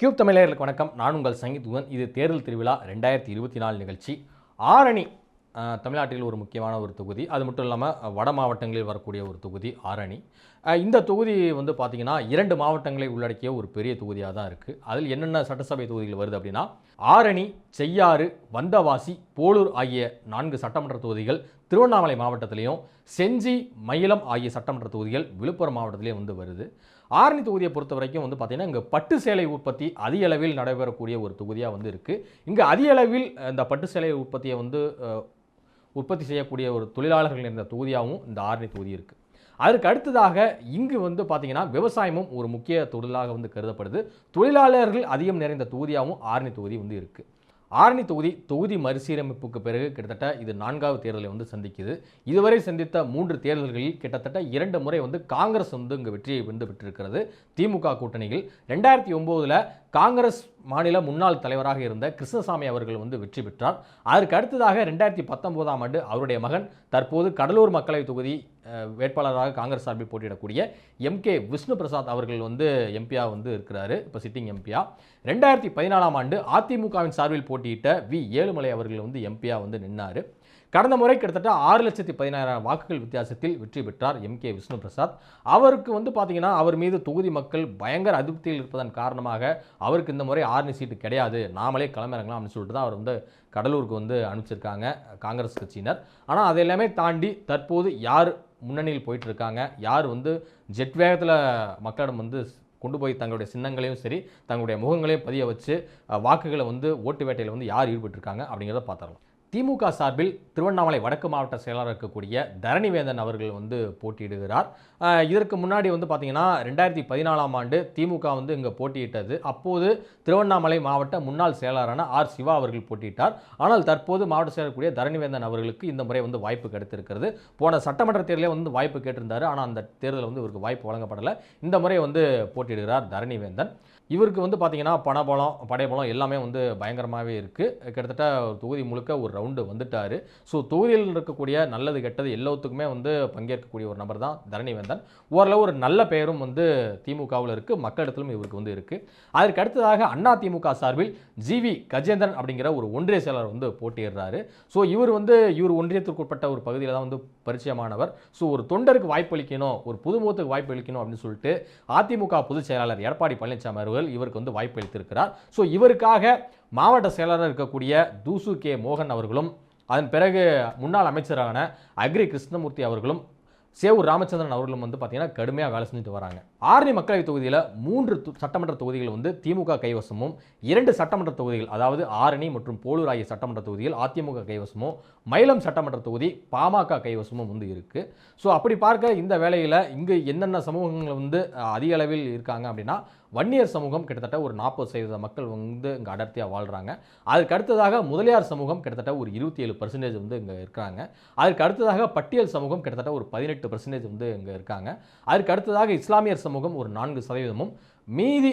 Cube தமிழர்களுக்கு வணக்கம். நான் உங்கள் சங்கீத்வன் இது தேர்தல் திருவிழா ரெண்டாயிரத்தி இருபத்தி நாலு நிகழ்ச்சி. ஆரணி தமிழ்நாட்டில் ஒரு முக்கியமான ஒரு தொகுதி. அது மட்டும் இல்லாமல் வட மாவட்டங்களில் வரக்கூடிய ஒரு தொகுதி ஆரணி. இந்த தொகுதி வந்து பார்த்திங்கன்னா இரண்டு மாவட்டங்களை உள்ளடக்கிய ஒரு பெரிய தொகுதியாக தான் இருக்குது அதில் என்னென்ன சட்டசபை தொகுதிகள் வருது அப்படின்னா ஆரணி செய்யாறு வந்தவாசி போலூர் ஆகிய நான்கு சட்டமன்ற தொகுதிகள் திருவண்ணாமலை மாவட்டத்திலையும் செஞ்சி மயிலம் ஆகிய சட்டமன்ற தொகுதிகள் விழுப்புரம் மாவட்டத்திலையும் வந்து வருது. ஆரணி தொகுதியை பொறுத்த வரைக்கும் வந்து பார்த்திங்கன்னா இங்கே பட்டு சேலை உற்பத்தி அதிக அளவில் நடைபெறக்கூடிய ஒரு தொகுதியாக வந்து இருக்குது இங்கே அதிக அளவில் இந்த பட்டு சேலை உற்பத்தியை வந்து உற்பத்தி செய்யக்கூடிய ஒரு தொழிலாளர்கள் இருந்த தொகுதியாகவும் இந்த ஆரணி தொகுதி இருக்குது அதற்கு அடுத்ததாக இங்கு வந்து பார்த்திங்கன்னா விவசாயமும் ஒரு முக்கிய தொழிலாக வந்து கருதப்படுது. தொழிலாளர்கள் அதிகம் நிறைந்த தொகுதியாகவும் ஆரணி தொகுதி வந்து இருக்குது ஆரணி தொகுதி தொகுதி மறுசீரமைப்புக்கு பிறகு கிட்டத்தட்ட இது நான்காவது தேர்தலை வந்து சந்திக்குது. இதுவரை சந்தித்த மூன்று தேர்தல்களில் கிட்டத்தட்ட இரண்டு முறை வந்து காங்கிரஸ் வந்து இங்கே வெற்றியை வந்து பெற்றிருக்கிறது. திமுக கூட்டணியில் ரெண்டாயிரத்தி ஒம்போதில் காங்கிரஸ் மாநில முன்னாள் தலைவராக இருந்த கிருஷ்ணசாமி அவர்கள் வந்து வெற்றி பெற்றார். அதற்கு அடுத்ததாக ரெண்டாயிரத்தி பத்தொன்பதாம் ஆண்டு அவருடைய மகன் தற்போது கடலூர் மக்களவை தொகுதி வேட்பாளராக காங்கிரஸ் சார்பில் போட்டியிடக்கூடிய எம். கே. விஷ்ணு பிரசாத் அவர்கள் வந்து எம்பியா வந்து இருக்கிறாரு. இப்போ சிட்டிங் எம்பியா ரெண்டாயிரத்தி பதினாலாம் ஆண்டு அதிமுகவின் சார்பில் போட்டியிட்ட வி. ஏழுமலை அவர்கள் வந்து எம்பியா வந்து நின்னார். கடந்த முறை கிட்டத்தட்ட ஆறு லட்சத்தி பதினாயிரம் வாக்குகள் வித்தியாசத்தில் வெற்றி பெற்றார் எம் கே விஷ்ணு பிரசாத் அவருக்கு வந்து பார்த்தீங்கன்னா அவர் மீது தொகுதி மக்கள் பயங்கர அதிருப்தியில் இருப்பதன் காரணமாக அவருக்கு இந்த முறை ஆர்னி சீட்டு கிடையாது நாமளே கிளம்பிறங்கலாம் அப்படின்னு சொல்லிட்டு தான் அவர் வந்து கடலூருக்கு வந்து அனுப்பிச்சிருக்காங்க காங்கிரஸ் கட்சியினர். ஆனால் அது எல்லாமே தாண்டி தற்போது யார் முன்னணியில் போயிட்டு இருக்காங்க யார் வந்து ஜெட் வேகத்தில் மக்களிடம் வந்து கொண்டு போய் தங்களுடைய சின்னங்களையும் சரி தங்களுடைய முகங்களையும் பதிய வச்சு வாக்குகளை வந்து ஓட்டு வேட்டையில் வந்து யார் ஈடுபட்டிருக்காங்க அப்படிங்கிறத பார்த்துடலாம். திமுக சார்பில் திருவண்ணாமலை வடக்கு மாவட்ட செயலாளர் இருக்கக்கூடிய தரணிவேந்தன் அவர்கள் வந்து போட்டியிடுகிறார். இதற்கு முன்னாடி வந்து பார்த்தீங்கன்னா ரெண்டாயிரத்தி பதினாலாம் ஆண்டு திமுக வந்து இங்கே போட்டியிட்டது. அப்போது திருவண்ணாமலை மாவட்ட முன்னாள் செயலாளரான ஆர் சிவா அவர்கள் போட்டியிட்டார். ஆனால் தற்போது மாவட்ட செயலர் கூடிய தரணிவேந்தன் அவர்களுக்கு இந்த முறை வந்து வாய்ப்பு கிடைத்திருக்கிறது. போன சட்டமன்ற தேர்தலே வந்து வாய்ப்பு கேட்டிருந்தார். ஆனால் அந்த தேர்தலில் வந்து இவருக்கு வாய்ப்பு வழங்கப்படலை. இந்த முறை வந்து போட்டியிடுகிறார் தரணிவேந்தன். இவருக்கு வந்து பார்த்தீங்கன்னா பணபலம் படைபலம் எல்லாமே வந்து பயங்கரமாகவே இருக்குது கிட்டத்தட்ட ஒரு தொகுதி முழுக்க ஒரு ரவுண்டு வந்துட்டார். ஸோ தொகுதியில் இருக்கக்கூடிய நல்லது கெட்டது எல்லாத்துக்குமே வந்து பங்கேற்கக்கூடிய ஒரு நபர் தான் தரணிவேந்தன். ஓரளவு ஒரு நல்ல பெயரும் வந்து திமுகவில் இருக்குது மக்களிடத்திலும் இவருக்கு வந்து இருக்குது அதற்கு அடுத்ததாக அண்ணா திமுக சார்பில் ஜிவி கஜேந்திரன் அப்படிங்கிற ஒரு ஒன்றிய செயலாளர் வந்து போட்டியிடுறாரு. ஸோ இவர் வந்து இவர் ஒன்றியத்திற்கு உட்பட்ட ஒரு பகுதியில் தான் வந்து பரிச்சயமானவர். ஸோ ஒரு தொண்டருக்கு வாய்ப்பு அளிக்கணும் ஒரு புதுமுகத்துக்கு வாய்ப்பு அளிக்கணும் அப்படின்னு சொல்லிட்டு அதிமுக பொதுச் செயலாளர் எடப்பாடி பழனிசாமி அவர்கள் இவருக்கு வந்து வாய்ப்பு அளித்திருக்கிறார். ஸோ இவருக்காக மாவட்ட செயலராக இருக்கக்கூடிய தூசு கே மோகன் அவர்களும் அதன் பிறகு முன்னாள் அமைச்சரான அக்ரி கிருஷ்ணமூர்த்தி அவர்களும் சேவூர் ராமச்சந்திரன் அவர்களும் வந்து பார்த்தீங்கன்னா கடுமையாக வேலை செஞ்சுட்டு வராங்க. ஆரணி மக்களவைத் தொகுதியில் மூன்று சட்டமன்ற தொகுதிகள் வந்து திமுக கைவசமும் இரண்டு சட்டமன்ற தொகுதிகள் அதாவது ஆரணி மற்றும் போலூர் ஆகிய சட்டமன்ற தொகுதிகள் அதிமுக கைவசமும் மயிலம் சட்டமன்ற தொகுதி பாமக கைவசமும் வந்து இருக்குது ஸோ அப்படி பார்க்க இந்த வேலையில் இங்கு என்னென்ன சமூகங்கள் வந்து அதிக அளவில் இருக்காங்க அப்படின்னா வன்னியர் சமூகம் கிட்டத்தட்ட ஒரு நாற்பது சதவீத மக்கள் வந்து இங்கே அடர்த்தியாக வாழ்கிறாங்க அதுக்கு அடுத்ததாக முதலியார் சமூகம் கிட்டத்தட்ட ஒரு இருபத்தி ஏழு பர்சன்டேஜ் வந்து இங்கே இருக்கிறாங்க. அதுக்கு அடுத்ததாக பட்டியல் சமூகம் கிட்டத்தட்ட ஒரு பதினெட்டு பர்சன்டேஜ் வந்து இங்கே இருக்காங்க. அதுக்கு அடுத்ததாக இஸ்லாமியர் சமூகம் ஒரு நான்கு சதவீதமும். மீதி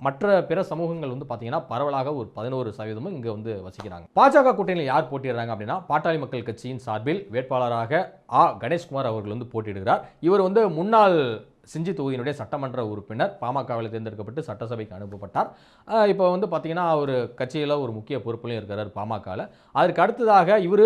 மற்ற பிற சமூகங்கள் வந்து பார்த்தீங்கன்னா பரவலாக ஒரு பதினோரு சதவீதமும் இங்கே வந்து வசிக்கிறாங்க. பாஜக கூட்டணியில் யார் போட்டிடுறாங்க அப்படின்னா பாட்டாளி மக்கள் கட்சியின் சார்பில் வேட்பாளராக ஆ. கணேஷ்குமார் அவர்கள் வந்து போட்டியிடுகிறார். இவர் வந்து முன்னாள் செஞ்சி தொகுதியினுடைய சட்டமன்ற உறுப்பினர் பாமகவில் தேர்ந்தெடுக்கப்பட்டு சட்டசபைக்கு அனுப்பப்பட்டார். இப்போ வந்து பார்த்தீங்கன்னா அவர் கட்சியில் ஒரு முக்கிய பொறுப்புலையும் இருக்கிறார் பாமகவில் அதற்கு அடுத்ததாக இவர்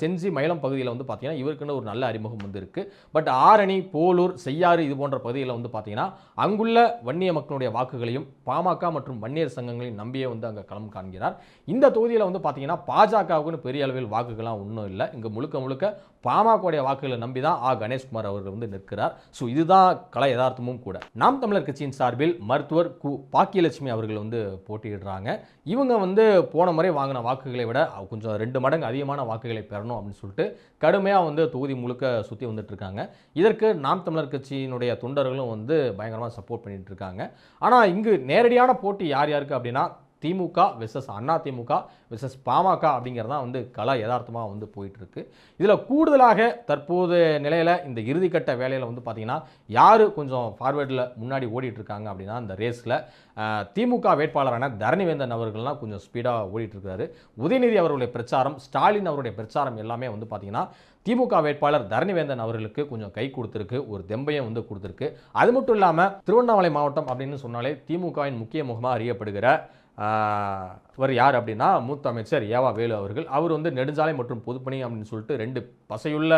செஞ்சி மயிலம் பகுதியில் வந்து பார்த்தீங்கன்னா இவருக்குன்னு ஒரு நல்ல அறிமுகம் வந்து இருக்குது பட் ஆரணி போலூர் செய்யாறு இது போன்ற பகுதியில் வந்து பார்த்தீங்கன்னா அங்குள்ள வன்னிய மக்களுடைய வாக்குகளையும் பாமக மற்றும் வன்னியர் சங்கங்களையும் நம்பியே வந்து அங்கே களம் காண்கிறார். இந்த தொகுதியில் வந்து பார்த்தீங்கன்னா பாஜகவுக்குன்னு பெரிய அளவில் வாக்குகள்லாம் ஒன்றும் இல்லை. இங்கே முழுக்க முழுக்க பாமகவுடைய வாக்குகளை நம்பி தான் ஆ கணேஷ்குமார் அவர்கள் வந்து நிற்கிறார். ஸோ இதுதான் கலை யதார்த்தமும் கூட. நாம் தமிழர் கட்சியின் சார்பில் மருத்துவர் கு பாக்கியலட்சுமி அவர்கள் வந்து போட்டியிடுறாங்க. இவங்க வந்து போன முறை வாங்கின வாக்குகளை விட கொஞ்சம் ரெண்டு மடங்கு அதிகமான வாக்குகளை பெறணும் அப்படின்னு சொல்லிட்டு கடுமையாக வந்து தொகுதி முழுக்க சுற்றி வந்துட்டு இருக்காங்க. இதற்கு நாம் தமிழர் கட்சியினுடைய தொண்டர்களும் வந்து பயங்கரமாக சப்போர்ட் பண்ணிட்டு இருக்காங்க. ஆனால் இங்கு நேரடியான போட்டி யார் யாருக்கு அப்படின்னா திமுக விசஸ் அண்ணா திமுக விசஸ் பாமக அப்படிங்கிறது தான் வந்து கலா யதார்த்தமாக வந்து போயிட்டுருக்கு. இதில் கூடுதலாக தற்போது நிலையில் இந்த இறுதிக்கட்ட வேலையில் வந்து பார்த்திங்கன்னா யார் கொஞ்சம் ஃபார்வேர்டில் முன்னாடி ஓடிட்டுருக்காங்க அப்படின்னா இந்த ரேஸில் திமுக வேட்பாளரான தரணிவேந்தன் அவர்கள்லாம் கொஞ்சம் ஸ்பீடாக ஓடிட்டுருக்காரு உதயநிதி அவர்களுடைய பிரச்சாரம் ஸ்டாலின் அவருடைய பிரச்சாரம் எல்லாமே வந்து பார்த்திங்கன்னா திமுக வேட்பாளர் தரணிவேந்தன் அவர்களுக்கு கொஞ்சம் கை கொடுத்துருக்கு ஒரு தெம்பையும் வந்து கொடுத்துருக்கு. அது மட்டும் இல்லாமல் திருவண்ணாமலை மாவட்டம் அப்படின்னு சொன்னாலே திமுகவின் முக்கிய முகமாக அறியப்படுகிற இவர் யார் அப்படின்னா மூத்த அமைச்சர் ஏவா வேலு அவர்கள். அவர் வந்து நெடுஞ்சாலை மற்றும் பொதுப்பணி அப்படின்னு சொல்லிட்டு ரெண்டு பசையுள்ள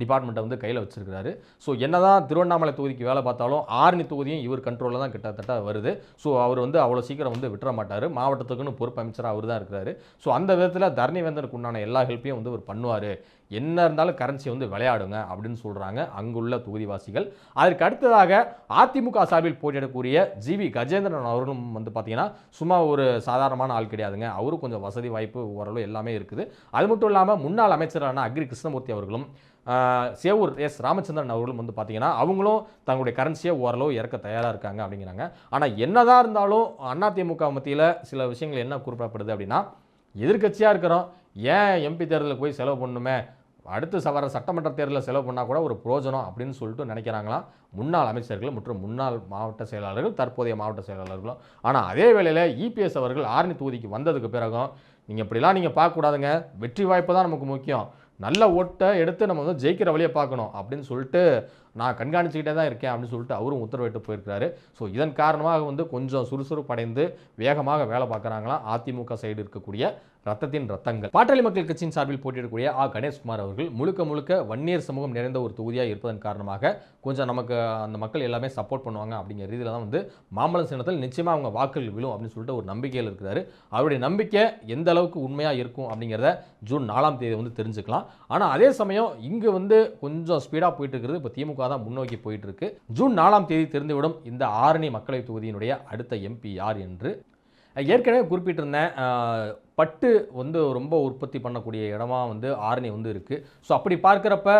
டிபார்ட்மெண்ட்டை வந்து கையில் வச்சிருக்கிறாரு. ஸோ என்னதான் திருவண்ணாமலை தொகுதிக்கு வேலை பார்த்தாலும் ஆரணி தொகுதியும் இவர் கண்ட்ரோலில் தான் கிட்டத்தட்ட வருது. ஸோ அவர் வந்து அவ்வளோ சீக்கிரம் வந்து விட்டுற மாட்டார். மாவட்டத்துக்குன்னு பொறுப்பு அமைச்சராக அவர் தான் இருக்கிறாரு. ஸோ அந்த விதத்தில் தரணிவேந்தனுக்கு உண்டான எல்லா ஹெல்ப்பையும் வந்து அவர் பண்ணுவார். என்ன இருந்தாலும் கரன்சி வந்து விளையாடுங்க அப்படின்னு சொல்கிறாங்க அங்குள்ள தொகுதிவாசிகள். அதற்கு அடுத்ததாக அதிமுக சார்பில் போட்டியிடக்கூடிய ஜிவி கஜேந்திரன் அவர்களும் வந்து பார்த்தீங்கன்னா சும்மா ஒரு சாதாரணமான ஆள் கிடையாதுங்க. அவரும் கொஞ்சம் வசதி வாய்ப்பு ஓரளவு எல்லாமே இருக்குது. அது மட்டும் இல்லாமல் முன்னாள் அமைச்சரான அக்ரி கிருஷ்ணமூர்த்தி அவர்களும் சேவூர் எஸ் ராமச்சந்திரன் அவர்களும் வந்து பார்த்தீங்கன்னா அவங்களும் தங்களுடைய கரன்சியை ஓரளவு இறக்க தயாராக இருக்காங்க அப்படிங்கிறாங்க. ஆனால் என்னதான் இருந்தாலும் அதிமுக மத்தியில் சில விஷயங்கள் என்ன குறிப்பிடப்படுது அப்படின்னா எதிர்க்கட்சியாக இருக்கிறோம். ஏன் எம்பி தேர்தலில் போய் செலவு பண்ணணுமே? அடுத்து சவர வர சட்டமன்ற தேர்தலில் செலவு பண்ணால் கூட ஒரு புரோஜனம் அப்படின்னு சொல்லிட்டு நினைக்கிறாங்களாம் முன்னாள் அமைச்சர்கள் மற்றும் முன்னாள் மாவட்ட செயலாளர்கள் தற்போதைய மாவட்ட செயலாளர்களும். ஆனால் அதே வேளையில் இபிஎஸ் அவர்கள் ஆரணி தொகுதிக்கு வந்ததுக்கு பிறகும் நீங்கள் இப்படிலாம் நீங்கள் பார்க்கக்கூடாதுங்க. வெற்றி வாய்ப்பு தான் நமக்கு முக்கியம். நல்ல ஓட்டை எடுத்து நம்ம வந்து ஜெயிக்கிற வழியை பார்க்கணும் அப்படின்னு சொல்லிட்டு நான் கண்காணிச்சுக்கிட்டே தான் இருக்கேன் அப்படின்னு சொல்லிட்டு அவரும் உத்தரவிட்டு போயிருக்கிறாரு. ஸோ இதன் காரணமாக வந்து கொஞ்சம் சுறுசுறுப்படைந்து வேகமாக வேலை பார்க்குறாங்களாம். அதிமுக சைடு இருக்கக்கூடிய ரத்தத்தின் ரத்தங்கள். பாட்டாளி மக்கள் கட்சியின் சார்பில் போட்டியிடக்கூடிய ஆ. கணேஷ்குமார் அவர்கள் முழுக்க முழுக்க வன்னியர் சமூகம் நிறைந்த ஒரு தொகுதியாக இருப்பதன் காரணமாக கொஞ்சம் நமக்கு அந்த மக்கள் எல்லாமே சப்போர்ட் பண்ணுவாங்க அப்படிங்கிற ரீதியில் தான் வந்து மாம்பழம் சின்னத்தில் நிச்சயமாக அவங்க வாக்குகள் விழும் அப்படின்னு சொல்லிட்டு ஒரு நம்பிக்கையில் இருக்கிறாரு. அவருடைய நம்பிக்கை எந்த அளவுக்கு உண்மையாக இருக்கும் அப்படிங்கிறத ஜூன் நாலாம் தேதி வந்து தெரிஞ்சுக்கலாம். ஆனால் அதே சமயம் இங்கே வந்து கொஞ்சம் ஸ்பீடாக போயிட்டு இருக்கிறது இப்போ திமுக தான் முன்னோக்கி போயிட்டு இருக்கு. ஜூன் நாலாம் தேதி தெரிந்துவிடும் இந்த ஆரணி மக்களவைத் தொகுதியினுடைய அடுத்த எம்பி யார் என்று. ஏற்கனவே குறிப்பிட்டிருந்தேன் பட்டு வந்து ரொம்ப உற்பத்தி பண்ணக்கூடிய இடமா வந்து ஆரணி வந்து இருக்குது ஸோ அப்படி பார்க்குறப்ப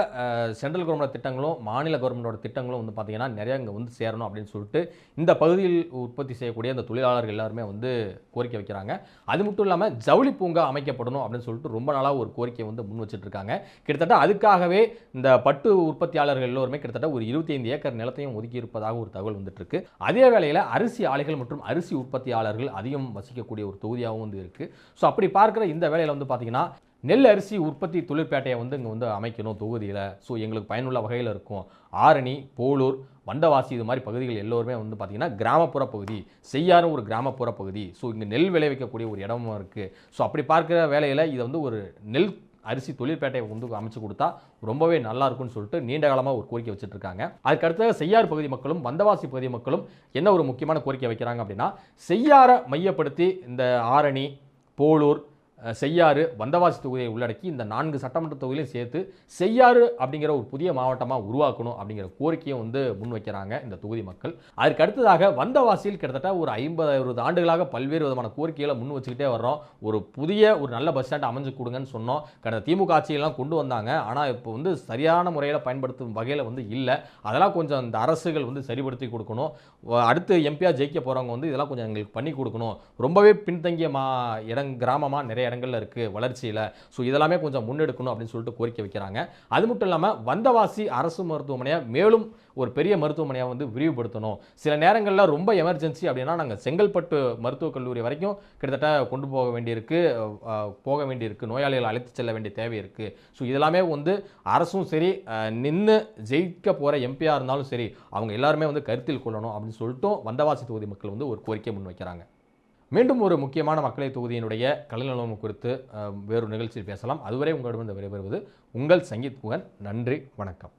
சென்ட்ரல் கவர்மெண்ட் திட்டங்களும் மாநில கவர்மெண்டோட திட்டங்களும் வந்து பார்த்திங்கன்னா நிறைய இங்கே வந்து சேரணும் அப்படின்னு சொல்லிட்டு இந்த பகுதியில் உற்பத்தி செய்யக்கூடிய அந்த தொழிலாளர்கள் எல்லாருமே வந்து கோரிக்கை வைக்கிறாங்க. அது மட்டும் இல்லாமல் ஜவுளி பூங்கா அமைக்கப்படணும் அப்படின்னு சொல்லிட்டு ரொம்ப நாளாக ஒரு கோரிக்கையை வந்து முன் வச்சுட்டு இருக்காங்க கிட்டத்தட்ட அதுக்காகவே இந்த பட்டு உற்பத்தியாளர்கள் எல்லோருமே கிட்டத்தட்ட ஒரு 25 ஏக்கர் நிலத்தையும் ஒதுக்கி இருப்பதாக ஒரு தகவல் வந்துட்டு இருக்கு அதே வேளையில் அரிசி ஆலைகள் மற்றும் அரிசி உற்பத்தியாளர்கள் அதிகம் வசிக்கக்கூடிய ஒரு தொகுதியாகவும் வந்து இருக்கு. ஸோ ஸோ அப்படி பார்க்குற இந்த வேலையில் வந்து பார்த்தீங்கன்னா நெல் அரிசி உற்பத்தி தொழிற்பேட்டையை வந்து இங்கே வந்து அமைக்கணும் தொகுதியில். ஸோ எங்களுக்கு பயனுள்ள வகையில் இருக்கும். ஆரணி போலூர் வண்டவாசி இது மாதிரி பகுதிகள் எல்லோருமே வந்து பார்த்திங்கன்னா கிராமப்புற பகுதி செய்யாரும் ஒரு கிராமப்புற பகுதி. ஸோ இங்கே நெல் விளைவிக்கக்கூடிய ஒரு இடமும் இருக்குது ஸோ அப்படி பார்க்குற வேலையில் இதை வந்து ஒரு நெல் அரிசி தொழிற்பேட்டையை வந்து அமைச்சு கொடுத்தா ரொம்பவே நல்லா இருக்கும்னு சொல்லிட்டு நீண்ட காலமாக ஒரு கோரிக்கை வச்சுட்டு இருக்காங்க அதுக்கு செய்யார் பகுதி மக்களும் வந்தவாசி பகுதி மக்களும் என்ன ஒரு முக்கியமான கோரிக்கை வைக்கிறாங்க அப்படின்னா செய்யாரை மையப்படுத்தி இந்த ஆரணி போலூர் செய்யாறு வந்தவாசி தொகுதியை உள்ளடக்கி இந்த நான்கு சட்டமன்ற தொகுதியிலையும் சேர்த்து செய்யாறு அப்படிங்கிற ஒரு புதிய மாவட்டமாக உருவாக்கணும் அப்படிங்கிற கோரிக்கையை வந்து முன்வைக்கிறாங்க இந்த தொகுதி மக்கள். அதற்கு அடுத்ததாக வந்தவாசியில் கிட்டத்தட்ட ஒரு ஐம்பது அறுபது ஆண்டுகளாக பல்வேறு விதமான கோரிக்கைகளை முன் வச்சுக்கிட்டே வர்றோம். ஒரு புதிய ஒரு நல்ல பஸ் ஸ்டாண்ட் அமைஞ்சு கொடுங்கன்னு சொன்னோம். கடந்த திமுக ஆட்சியெல்லாம் கொண்டு வந்தாங்க. ஆனால் இப்போ வந்து சரியான முறையில் பயன்படுத்தும் வகையில் வந்து இல்லை. அதெல்லாம் கொஞ்சம் இந்த அரசுகள் வந்து சரிப்படுத்தி கொடுக்கணும். அடுத்து எம்பியாக ஜெயிக்க போகிறவங்க வந்து இதெல்லாம் கொஞ்சம் எங்களுக்கு பண்ணி கொடுக்கணும். ரொம்பவே பின்தங்கிய மா இடங் கிராமமாக நிறைய இடங்கள்ல இருக்குது வளர்ச்சியில். ஸோ இதெல்லாமே கொஞ்சம் முன்னெடுக்கணும் அப்படின்னு சொல்லிட்டு கோரிக்கை வைக்கிறாங்க. அது மட்டும் இல்லாமல் வந்தவாசி அரசு மருத்துவமனையை மேலும் ஒரு பெரிய மருத்துவமனையாக வந்து விரிவுபடுத்தணும். சில நேரங்களில் ரொம்ப எமர்ஜென்சி அப்படின்னா நாங்கள் செங்கல்பட்டு மருத்துவக் கல்லூரி வரைக்கும் கிட்டத்தட்ட கொண்டு போக வேண்டியிருக்கு போக வேண்டியிருக்கு. நோயாளிகளை அழைத்து செல்ல வேண்டிய தேவை இருக்குது ஸோ இதெல்லாமே வந்து அரசும் சரி நின்று ஜெயிக்க போகிற எம்பியாக இருந்தாலும் சரி அவங்க எல்லாருமே வந்து கருத்தில் கொள்ளணும் அப்படின்னு சொல்லிட்டு வந்தவாசி தொகுதி மக்கள் வந்து ஒரு கோரிக்கை முன் வைக்கிறாங்க மீண்டும் ஒரு முக்கியமான மக்களை தொகுதியினுடைய கலைநலம் குறித்து அஹ், வேறொரு நிகழ்ச்சியில் பேசலாம். அதுவரை உங்களிடம் விடைபெறுவது உங்கள் சங்கீத் புகன் நன்றி வணக்கம்.